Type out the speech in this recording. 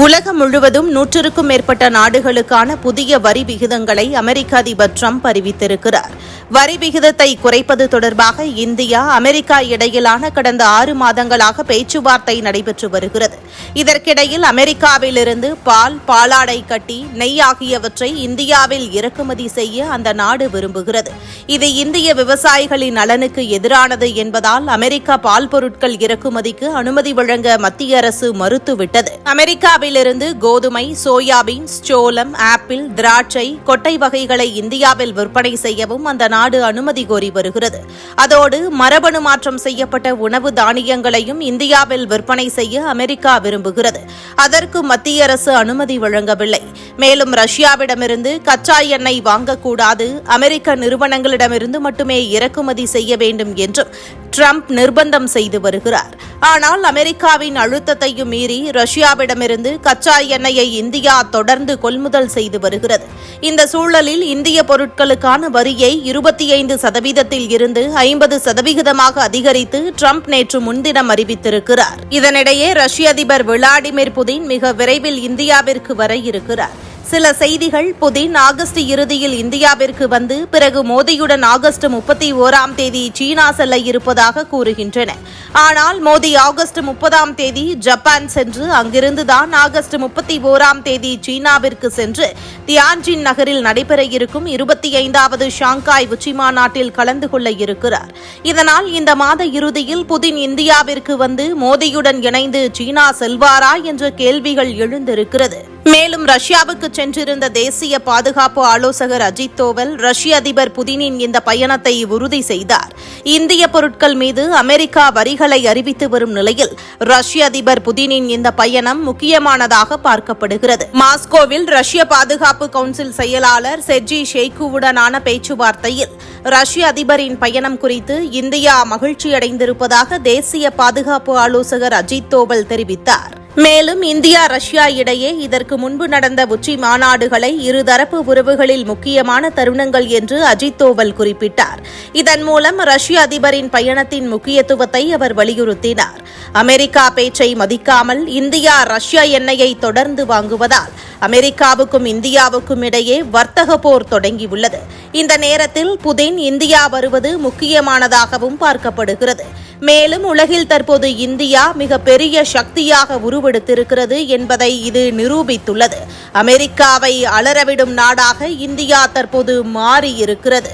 உலகம் முழுவதும் நூற்றுக்கும் மேற்பட்ட நாடுகளுக்கான புதிய வரி விகிதங்களை அமெரிக்க அதிபர் ட்ரம்ப் அறிவித்திருக்கிறார். வரி விகிதத்தை குறைப்பது தொடர்பாக இந்தியா அமெரிக்கா இடையிலான கடந்த ஆறு மாதங்களாக பேச்சுவார்த்தை நடைபெற்று வருகிறது. இதற்கிடையில் அமெரிக்காவிலிருந்து பால் பாலாடை கட்டி நெய் ஆகியவற்றை இந்தியாவில் இறக்குமதி செய்ய அந்த நாடு விரும்புகிறது. இது இந்திய விவசாயிகளின் நலனுக்கு எதிரானது என்பதால் அமெரிக்கா பால் பொருட்கள் இறக்குமதிக்கு அனுமதி வழங்க மத்திய அரசு மறுத்துவிட்டது. அமெரிக்கா இந்தியாவிலிருந்து கோதுமை சோயாபீன்ஸ் சோளம் ஆப்பிள் திராட்சை கொட்டை வகைகளை இந்தியாவில் விற்பனை செய்யவும் அந்த நாடு அனுமதி கோரி வருகிறது. அதோடு மரபணு மாற்றம் செய்யப்பட்ட உணவு தானியங்களையும் இந்தியாவில் விற்பனை செய்ய அமெரிக்கா விரும்புகிறது. அதற்கு மத்திய அரசு அனுமதி வழங்கவில்லை. மேலும் ரஷ்யாவிடமிருந்து கச்சா எண்ணெய் வாங்கக்கூடாது அமெரிக்க நிறுவனங்களிடமிருந்து மட்டுமே இறக்குமதி செய்ய வேண்டும் என்றும் ட்ரம்ப் நிர்பந்தம் செய்து வருகிறார். ஆனால் அமெரிக்காவின் அழுத்தத்தையும் மீறி ரஷ்யாவிடமிருந்து கச்சா எண்ணெயை இந்தியா தொடர்ந்து கொள்முதல் செய்து வருகிறது. இந்த சூழலில் இந்திய பொருட்களுக்கான வரியை இருபத்தி ஐந்து சதவீதத்தில் இருந்து ஐம்பது சதவிகிதமாக அதிகரித்து ட்ரம்ப் நேற்று முன்தினம் அறிவித்திருக்கிறார். இதனிடையே ரஷ்ய அதிபர் விளாடிமிர் புதின் மிக விரைவில் இந்தியாவிற்கு வர இருக்கிறார். சில செய்திகள் புதின் ஆகஸ்ட் இறுதியில் இந்தியாவிற்கு வந்து பிறகு மோடியுடன் ஆகஸ்ட் முப்பத்தி ஓராம் தேதி சீனா செல்ல இருப்பதாக கூறுகின்றன. ஆனால் மோடி ஆகஸ்ட் முப்பதாம் தேதி ஜப்பான் சென்று அங்கிருந்துதான் ஆகஸ்ட் முப்பத்தி ஓராம் தேதி சீனாவிற்கு சென்று தியான்ஜின் நகரில் நடைபெற இருக்கும் இருபத்தி ஐந்தாவது ஷாங்காய் உச்சிமாநாட்டில் கலந்து கொள்ள இருக்கிறார். இதனால் இந்த மாத இறுதியில் புதின் இந்தியாவிற்கு வந்து மோடியுடன் இணைந்து சீனா செல்வாரா என்ற கேள்விகள் எழுந்திருக்கிறது. மேலும் ரஷ்யாவுக்கு சென்றிருந்த தேசிய பாதுகாப்பு ஆலோசகர் அஜித் தோவல் ரஷ்ய அதிபர் புதினின் இந்த பயணத்தை உறுதி செய்தார். இந்திய பொருட்கள் மீது அமெரிக்கா வரிகளை அறிவித்து வரும் நிலையில் ரஷ்ய அதிபர் புதினின் இந்த பயணம் முக்கியமானதாக பார்க்கப்படுகிறது. மாஸ்கோவில் ரஷ்ய பாதுகாப்பு கவுன்சில் செயலாளர் செர்ஜி ஷெய்குவுடனான பேச்சுவார்த்தையில் ரஷ்ய அதிபரின் பயணம் குறித்து இந்தியா மகிழ்ச்சியடைந்திருப்பதாக தேசிய பாதுகாப்பு ஆலோசகர் அஜித் தோவல் தெரிவித்தார். மேலும் இந்தியா ரஷ்யா இடையே இதற்கு முன்பு நடந்த உச்சி மாநாடுகளை இருதரப்பு உறவுகளில் முக்கியமான தருணங்கள் என்று அஜித் தோவல் குறிப்பிட்டார். இதன் மூலம் ரஷ்ய அதிபரின் பயணத்தின் முக்கியத்துவத்தை அவர் வலியுறுத்தினார். அமெரிக்கா பேச்சை மதிக்காமல் இந்தியா ரஷ்யா எண்ணெயை தொடர்ந்து வாங்குவதால் அமெரிக்காவுக்கும் இந்தியாவுக்கும் இடையே வர்த்தக போர் தொடங்கியுள்ளது. இந்த நேரத்தில் புதின் இந்தியா வருவது முக்கியமானதாகவும் பார்க்கப்படுகிறது. மேலும் உலகில் தற்போது இந்தியா மிக பெரிய சக்தியாக உருவெடுத்திருக்கிறது என்பதை இது நிரூபித்துள்ளது. அமெரிக்காவை அலறவிடும் நாடாக இந்தியா தற்போது மாறியிருக்கிறது.